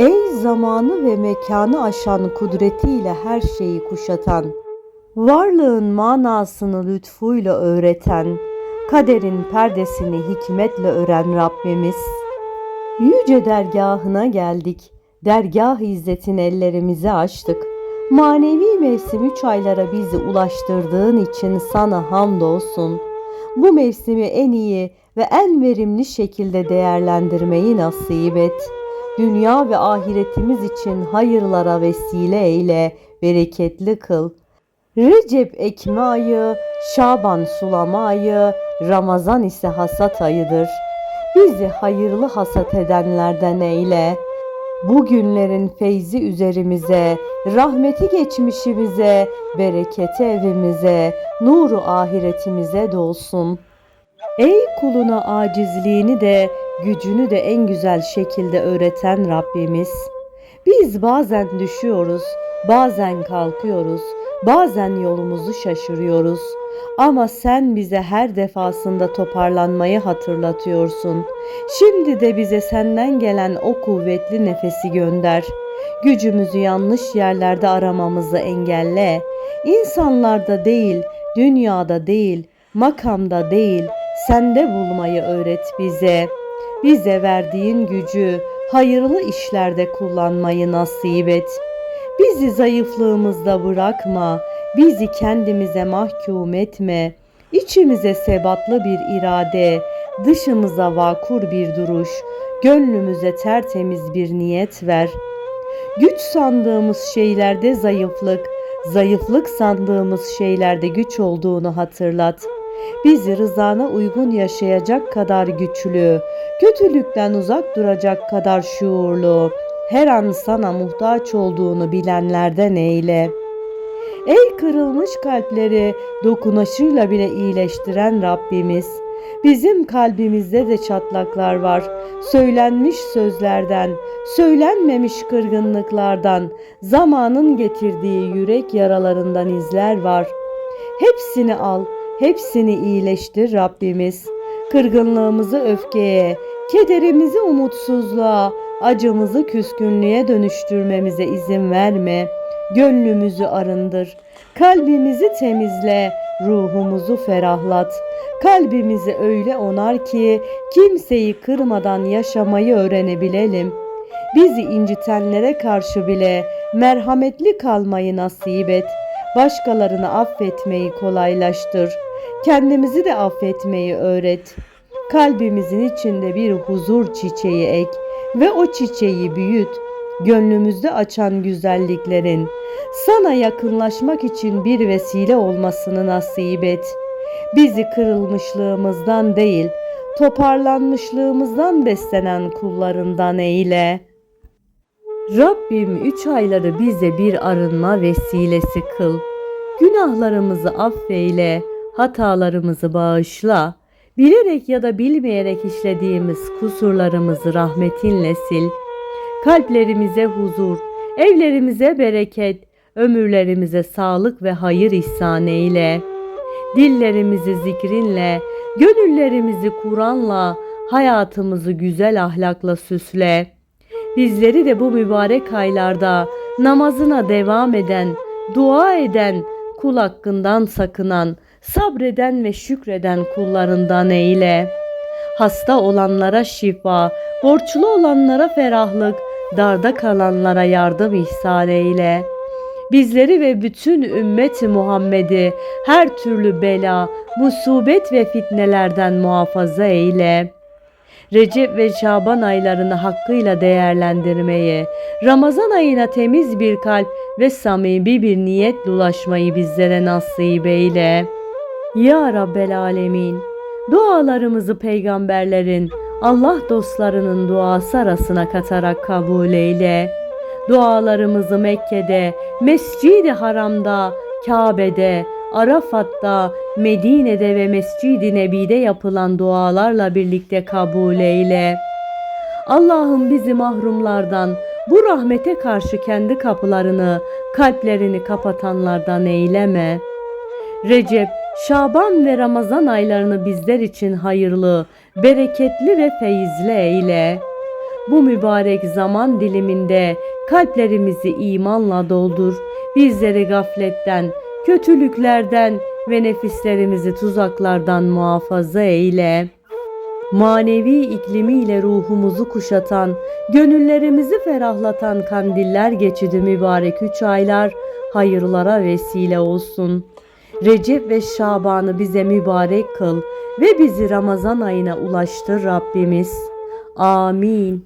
Ey zamanı ve mekanı aşan kudretiyle her şeyi kuşatan, varlığın manasını lütfuyla öğreten, kaderin perdesini hikmetle ören Rabbimiz. Yüce dergahına geldik, dergah izzetin ellerimizi açtık. Manevi mevsim üç aylara bizi ulaştırdığın için sana hamdolsun. Bu mevsimi en iyi ve en verimli şekilde değerlendirmeyi nasip et. Dünya ve ahiretimiz için hayırlara vesile eyle, bereketli kıl. Recep ekme ayı, Şaban sulama ayı, Ramazan ise hasat ayıdır. Bizi hayırlı hasat edenlerden eyle. Bu günlerin feyzi üzerimize, rahmeti geçmişimize, bereketi evimize, nuru ahiretimize dolsun. Ey kuluna acizliğini de, gücünü de en güzel şekilde öğreten Rabbimiz. Biz bazen düşüyoruz, bazen kalkıyoruz, bazen yolumuzu şaşırıyoruz. Ama sen bize her defasında toparlanmayı hatırlatıyorsun. Şimdi de bize senden gelen o kuvvetli nefesi gönder. Gücümüzü yanlış yerlerde aramamızı engelle. İnsanlarda değil, dünyada değil, makamda değil, sende bulmayı öğret bize. Bize verdiğin gücü hayırlı işlerde kullanmayı nasip et. Bizi zayıflığımızda bırakma, bizi kendimize mahkum etme. İçimize sebatlı bir irade, dışımıza vakur bir duruş, gönlümüze tertemiz bir niyet ver. Güç sandığımız şeylerde zayıflık, zayıflık sandığımız şeylerde güç olduğunu hatırlat. Bizi rızana uygun yaşayacak kadar güçlü, kötülükten uzak duracak kadar şuurlu, her an sana muhtaç olduğunu bilenlerden eyle. Ey kırılmış kalpleri dokunaşıyla bile iyileştiren Rabbimiz, bizim kalbimizde de çatlaklar var. Söylenmiş sözlerden, söylenmemiş kırgınlıklardan, zamanın getirdiği yürek yaralarından izler var. Hepsini al, hepsini iyileştir Rabbimiz. Kırgınlığımızı öfkeye, kederimizi umutsuzluğa, acımızı küskünlüğe dönüştürmemize izin verme. Gönlümüzü arındır. Kalbimizi temizle, ruhumuzu ferahlat. Kalbimizi öyle onar ki kimseyi kırmadan yaşamayı öğrenebilelim. Bizi incitenlere karşı bile merhametli kalmayı nasip et. Başkalarını affetmeyi kolaylaştır. Kendimizi de affetmeyi öğret. Kalbimizin içinde bir huzur çiçeği ek ve o çiçeği büyüt. Gönlümüzde açan güzelliklerin sana yakınlaşmak için bir vesile olmasını nasip et. Bizi kırılmışlığımızdan değil, toparlanmışlığımızdan beslenen kullarından eyle. Rabbim üç ayları bize bir arınma vesilesi kıl. Günahlarımızı affeyle, hatalarımızı bağışla. Bilerek ya da bilmeyerek işlediğimiz kusurlarımızı rahmetinle sil. Kalplerimize huzur, evlerimize bereket, ömürlerimize sağlık ve hayır ihsan eyle. Dillerimizi zikrinle, gönüllerimizi Kur'an'la, hayatımızı güzel ahlakla süsle. Bizleri de bu mübarek aylarda namazına devam eden, dua eden, kul hakkından sakınan, sabreden ve şükreden kullarından eyle. Hasta olanlara şifa, borçlu olanlara ferahlık, darda kalanlara yardım ihsan eyle. Bizleri ve bütün ümmeti Muhammed'i her türlü bela, musibet ve fitnelerden muhafaza eyle.'' Recep ve Şaban aylarını hakkıyla değerlendirmeyi, Ramazan ayına temiz bir kalp ve samimi bir niyetle ulaşmayı bizlere nasip eyle. Ya Rabbel Alemin, dualarımızı peygamberlerin, Allah dostlarının duası arasına katarak kabul eyle. Dualarımızı Mekke'de, Mescid-i Haram'da, Kabe'de, Arafat'ta, Medine'de ve Mescid-i Nebi'de yapılan dualarla birlikte kabul eyle. Allah'ım bizi mahrumlardan, bu rahmete karşı kendi kapılarını, kalplerini kapatanlardan eyleme. Recep, Şaban ve Ramazan aylarını bizler için hayırlı, bereketli ve feyizli eyle. Bu mübarek zaman diliminde kalplerimizi imanla doldur. Bizleri gafletten, kötülüklerden ve nefislerimizi tuzaklardan muhafaza eyle. Manevi iklimiyle ruhumuzu kuşatan, gönüllerimizi ferahlatan kandiller geçidi mübarek üç aylar hayırlara vesile olsun. Recep ve Şaban'ı bize mübarek kıl ve bizi Ramazan ayına ulaştır Rabbimiz. Amin.